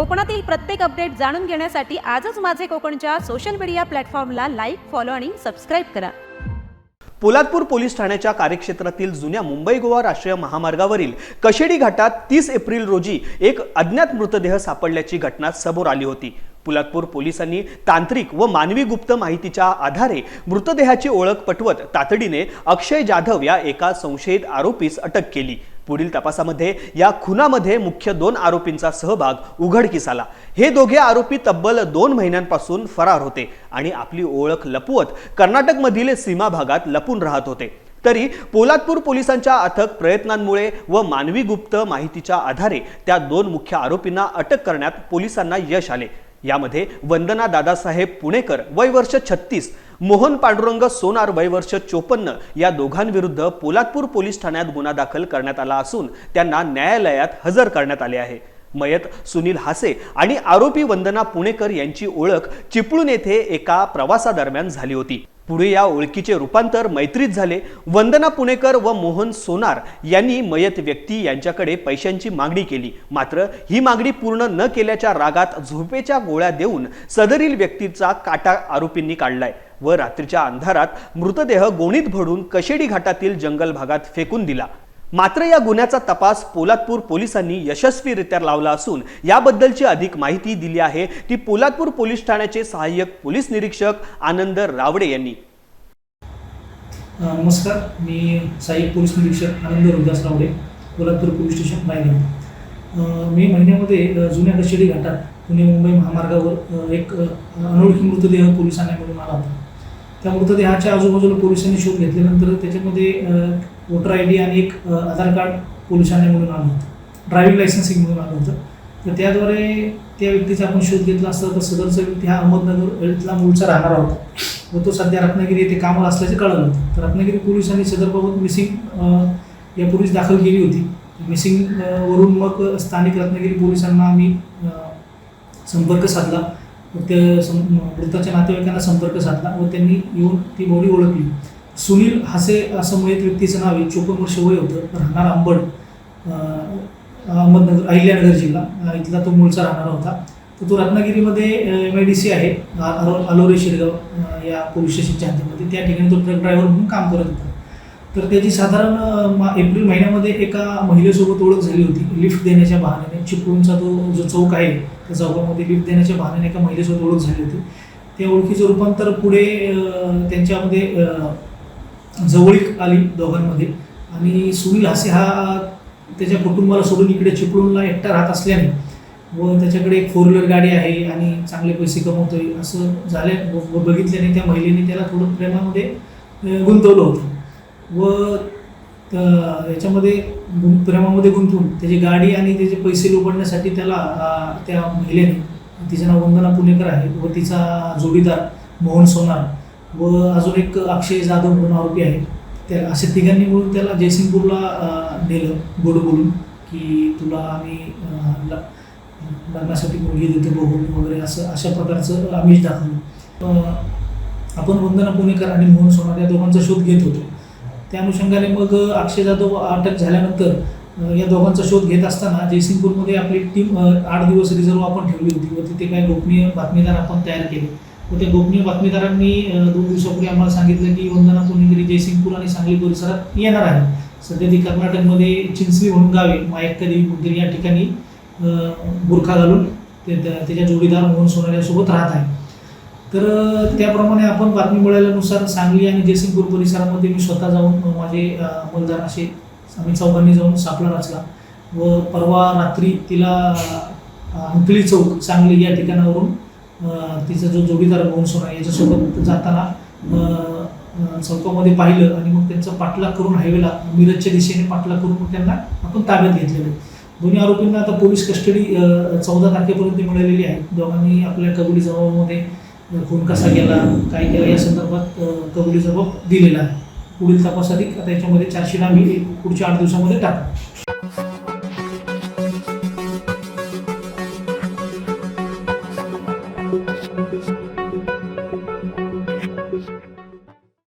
कोकणातील प्रत्येक अपडेट जाणून घेण्यासाठी आजच माझे कोकणच्या सोशल मीडिया प्लॅटफॉर्मला लाईक फॉलो आणि सबस्क्राईब करा. पोलादपूर पोलीस ठाण्याच्या कार्यक्षेत्रातील जुन्या मुंबई गोवा राष्ट्रीय महामार्गावरील कशेडी घाटात तीस एप्रिल रोजी एक अज्ञात मृतदेह सापडल्याची घटना समोर आली होती. पुलातपूर पोलिसांनी तांत्रिक व मानवी गुप्त माहितीच्या आधारे मृतदेहाची ओळख पटवत तातडीने अक्षय जाधव या एका संशयित आरोपीस अटक केली. पुढील तपासामध्ये या खुनामध्ये मुख्य दोन आरोपींचा सहभाग उघडकीस आला हे दोघे आरोपी तब्बल दोन महिन्यांपासून फरार होते आणि आपली ओळख लपवत कर्नाटकमधील सीमा भागात लपून राहत होते. तरी पोलादपूर पोलिसांच्या अथक प्रयत्नांमुळे व मानवी गुप्त माहितीच्या आधारे त्या दोन मुख्य आरोपींना अटक करण्यात पोलिसांना यश आले. यामध्ये वंदना दादासाहेब पुणेकर वय वर्ष छत्तीस मोहन पांडुरंग सोनार वयवर्ष चोपन्न या दोघांविरुद्ध पोलादपूर पोलीस ठाण्यात गुन्हा दाखल करण्यात आला असून त्यांना न्यायालयात हजर करण्यात आले आहे. मयत सुनील हासे आणि आरोपी वंदना पुणेकर यांची ओळख चिपळूण येथे एका प्रवासादरम्यान झाली होती. पुढे या ओळखीचे रूपांतर मैत्रीत झाले. वंदना पुणेकर व मोहन सोनार यांनी मयत व्यक्ती यांच्याकडे पैशांची मागणी केली. मात्र ही मागणी पूर्ण न केल्याच्या रागात झोपेच्या गोळ्या देऊन सदरील व्यक्तीचा काटा आरोपींनी काढलाय व रात्रीच्या अंधारात मृतदेह गोणीत भरून कशेडी घाटातील जंगल भागात फेकून दिला. मात्र या गुन्ह्याचा तपास पोलादपूर पोलिसांनी यशस्वीरित्या लावला असून याबद्दलची अधिक माहिती दिली आहे ती पोलादपूर पोलीस ठाण्याचे सहाय्यक पोलीस निरीक्षक आनंद रावडे यांनी. नमस्कार. मी सहाय्यक पोलीस निरीक्षक Anand Rudas Rawade Poladpur police station Raigad May महिन्यामध्ये जुन्या कशेडी घाटात पुणे मुंबई महामार्गावर एक अनोळखी मृतदेह पोलिसांना मिळून आला होता. त्या मृतदेहाच्या आजूबाजूला पोलिसांनी शोध घेतल्यानंतर त्याच्यामध्ये वोटर आय डी आणि एक आधार कार्ड पोलिसांनी मिळून आलं होतं. ड्रायव्हिंग लायसन्सिंग मिळून आलं होतं. तर त्याद्वारे त्या व्यक्तीचा आपण शोध घेतला असता तर सदरचा व्यक्ती हा अहमदनगर इथला मूळचा राहणारा होता. व तो सध्या रत्नागिरी येथे कामाला असल्याचे कळलं होतं. तर रत्नागिरी पोलिसांनी सदरबाबत मिसिंग यापूर्वीच दाखल केली होती. मिसिंग वरून मग स्थानिक रत्नागिरी पोलिसांना आम्ही संपर्क साधला. मग ते सं मृताच्या नातेवाईकांना संपर्क साधला व त्यांनी येऊन ती बॉडी ओळखली. सुनील हासे असं मयत व्यक्तीचं नाव आहे. चोपन्न वर्ष वय होतं. राहणार अंबड. अहमदनगर अहिल्यानगर जिल्हा. इथला तो मूळचा राहणारा होता. तर तो रत्नागिरीमध्ये एम आय डी सी आहे. अलोरे शिरगाव या पोलीस स्टेशनच्या हद्दीमध्ये. त्या ठिकाणी तो ट्रक ड्रायव्हर म्हणून काम करत होता. तर त्याची साधारण मा- एप्रिल महिन्यामध्ये एका महिलेसोबत ओळख झाली होती. लिफ्ट देण्याच्या बहाण्याने. चिपळूणचा तो जो चौक आहे त्या चौकामध्ये लिफ्ट देण्याच्या बहाण्याने एका महिलेसोबत ओळख झाली होती. त्या ओळखीचं रूपांतर पुढे त्यांच्यामध्ये जवळीक आली दोघांमध्ये. आणि सुनील हासे हा त्याच्या कुटुंबाला सोडून इकडे चिपळूणला एकटा राहत असल्याने व त्याच्याकडे एक फोर व्हीलर गाडी आहे आणि चांगले पैसे कमवतोय. असं झाले बघितल्याने त्या महिलेने त्याला थोडं प्रेमामध्ये गुंतवलं होतं. व याच्यामध्ये गुं- प्रेमामध्ये गुंतवून त्याची गाडी आणि त्याचे पैसे लुबडण्यासाठी त्याला त्या महिलेने तिचं नाव वंदना पुणेकर आहे व तिचा जोडीदार मोहन सोनार व अजून एक अक्षय जाधव म्हणून आरोपी आहे. त्या असे तिघांनी मिळून त्याला जयसिंगपूरला नेलं गोड बोलून की तुला आम्ही लग्नासाठी मुलगी देतो बघून वगैरे असं अशा प्रकारचं आम्हीच दाखवलं. आपण वंदना पुणेकर आणि मोहन सोनार या दोघांचा शोध घेत होतो. त्या अनुषंगाने मग अक्षय जाधव अटक झाल्यानंतर या दोघांचा शोध घेत असताना जयसिंगपूरमध्ये आपली टीम आठ दिवस रिझर्व आपण ठेवली होती. व तिथे काही गोपनीय बातमीदार आपण तयार केले. व त्या गोपनीय बातमीदारांनी दोन दिवसापूर्वी आम्हाला सांगितलं की वंदना पुणेकरी जयसिंगपूर आणि सांगली परिसरात येणार आहे सध्या ती कर्नाटकमध्ये चिंचवी म्हणून गावे मायक्कदेवी कुठेतरी या ठिकाणी बुरखा घालून ते त्या- त्याच्या जोडीदार मोहन सोनाऱ्यासोबत राहत आहे तर त्याप्रमाणे आपण बातमी मिळाल्यानुसार सांगली आणि जयसिंगपूर परिसरामध्ये मी स्वतः जाऊन माझे अ, अंमलदार असे आम्ही चौघांनी जाऊन सापळा रचला व परवा रात्री तिला अंकली चौक सांगली या ठिकाणावरून तिचा जो जोडीदार मोहन सोनार याच्यासोबत जाताना चौकामध्ये पाहिलं आणि मग त्यांचा पाठलाग करून हायवेला मिरजच्या दिशेने पाठलाग करून मग त्यांना आपण ताब्यात घेतलेलं दोन्ही आरोपींना आता पोलीस कस्टडी चौदा तारखेपर्यंत मिळालेली आहे. दोघांनी आपल्या कबुली जमावामध्ये खून कसा केला काय केला या संदर्भात कबुली जबाब दिलेला आहे. पुढील तपासासाठी आता याच्यामध्ये चारशे आम्ही पुढच्या आठ दिवसामध्ये टाकू.